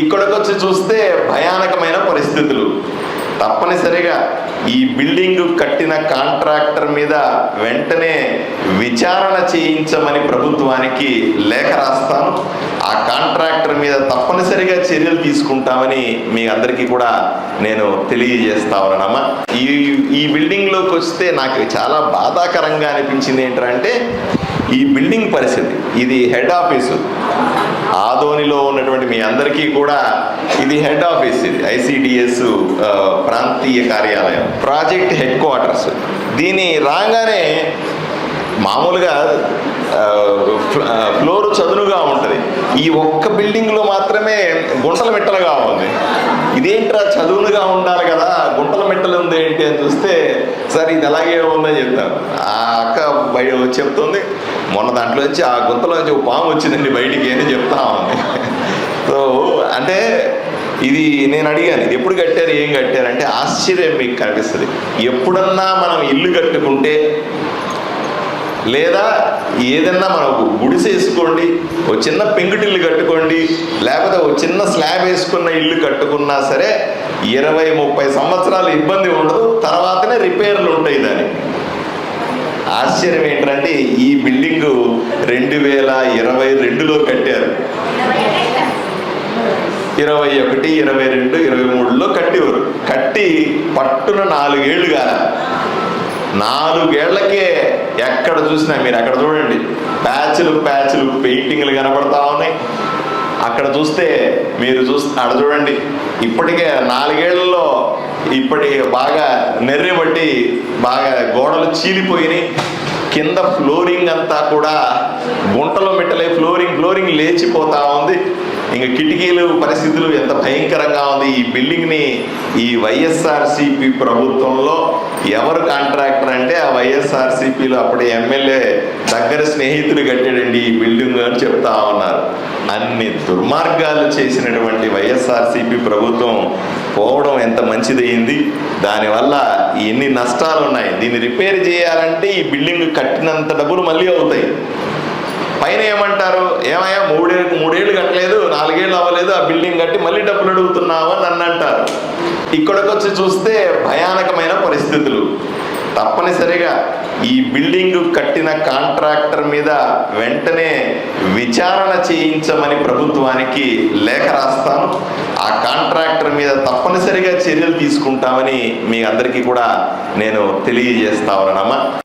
ఇక్కడికి వచ్చి చూస్తే భయానకమైన పరిస్థితులు. తప్పనిసరిగా ఈ బిల్డింగ్ కట్టిన కాంట్రాక్టర్ మీద వెంటనే విచారణ చేయించమని ప్రభుత్వానికి లేఖ రాస్తాను. ఆ కాంట్రాక్టర్ మీద తప్పనిసరిగా చర్యలు తీసుకుంటామని మీ అందరికీ కూడా నేను తెలియజేస్తా ఉన్నానమ్మా. ఈ ఈ బిల్డింగ్లోకి వస్తే నాకు చాలా బాధాకరంగా అనిపించింది ఏంటంటే ఈ బిల్డింగ్ పరిస్థితి ఇది హెడ్ ఆఫీసు. ఆదోనిలో ఉన్నటువంటి మీ అందరికీ కూడా ఇది హెడ్ ఆఫీస్ ఇది ఐసిడిఎస్ ప్రాంతీయ కార్యాలయం ప్రాజెక్ట్ హెడ్ క్వార్టర్స్. దీని రాగానే మామూలుగా ఫ్లోర్ చదునుగా ఉంటుంది. ఈ ఒక్క బిల్డింగ్లో మాత్రమే గుంటల మిట్టలుగా ఉంది. ఇదేంట్రా చదువునుగా ఉండాలి కదా గుంటల మిట్టలు ఉంది ఏంటి అని చూస్తే సార్ ఇది అలాగే ఉందని చెప్తాను. ఆ అక్క బయట చెప్తుంది మొన్న దాంట్లోంచి ఆ గుంతలోంచి ఒక పాము వచ్చిందండి బయటికి అని చెప్తా ఉంది. సో అంటే ఇది నేను అడిగాను ఇది ఎప్పుడు కట్టారు ఏం కట్టారు? అంటే ఆశ్చర్యం మీకు కనిపిస్తుంది. ఎప్పుడన్నా మనం ఇల్లు కట్టుకుంటే లేదా ఏదన్నా మనం గుడిసె వేసుకోండి ఓ చిన్న పెంకుటిల్లు కట్టుకోండి లేకపోతే ఓ చిన్న స్లాబ్ వేసుకున్న ఇల్లు కట్టుకున్నా సరే ఇరవై ముప్పై సంవత్సరాలు ఇబ్బంది ఉండదు తర్వాతనే రిపేర్లు ఉంటాయి దానికి. ఆశ్చర్యం ఏంటంటే ఈ బిల్డింగ్ రెండు వేల ఇరవై రెండులో కట్టారు. ఇరవై ఒకటి ఇరవై రెండు ఇరవై మూడులో కట్టేవారు. కట్టి పట్టున నాలుగేళ్ళు కాల నాలుగేళ్ళకే ఎక్కడ చూసినా మీరు అక్కడ చూడండి. ప్యాచ్లు ప్యాచ్లు పెయింటింగ్లు కనబడతా ఉన్నాయి. అక్కడ చూస్తే మీరు చూస్తే అక్కడ చూడండి. ఇప్పటికే నాలుగేళ్ళలో ఇప్పటి బాగా నెర్రిబట్టి బాగా గోడలు చీలిపోయినాయి. కింద ఫ్లోరింగ్ అంతా కూడా గుంటలో మెట్టలే ఫ్లోరింగ్ ఫ్లోరింగ్ లేచిపోతా ఉంది. ఇంకా కిటికీలు పరిస్థితులు ఎంత భయంకరంగా ఉంది. ఈ బిల్డింగ్ని ఈ వైఎస్ఆర్సిపి ప్రభుత్వంలో ఎవరు కాంట్రాక్టర్ అంటే ఆ వైఎస్ఆర్సిపిలో అప్పుడు ఎమ్మెల్యే దగ్గర స్నేహితుడు కట్టాడండి ఈ బిల్డింగ్ అని చెప్తా ఉన్నారు. అన్ని దుర్మార్గాలు చేసినటువంటి వైఎస్ఆర్సిపి ప్రభుత్వం పోవడం ఎంత మంచిదైంది దానివల్ల ఎన్ని నష్టాలు ఉన్నాయి దీన్ని రిపేర్ చేయాలంటే ఈ బిల్డింగ్ కట్టినంత డబ్బులు మళ్ళీ అవుతాయి. పైన ఏమంటారు? ఏమయ్యా మూడేళ్ళు మూడేళ్ళు కట్టలేదు. నాలుగేళ్ళు అవ్వలేదు ఆ బిల్డింగ్ కట్టి మళ్ళీ డబ్బులు అడుగుతున్నావు అని నన్ను అంటారు. ఇక్కడికి వచ్చి చూస్తే భయానకమైన పరిస్థితులు. తప్పనిసరిగా ఈ బిల్డింగ్ కట్టిన కాంట్రాక్టర్ మీద వెంటనే విచారణ చేయించమని ప్రభుత్వానికి లేఖ రాస్తాను. ఆ కాంట్రాక్టర్ మీద తప్పనిసరిగా చర్యలు తీసుకుంటామని మీ అందరికీ కూడా నేను తెలియజేస్తా ఉన్నానమ్మా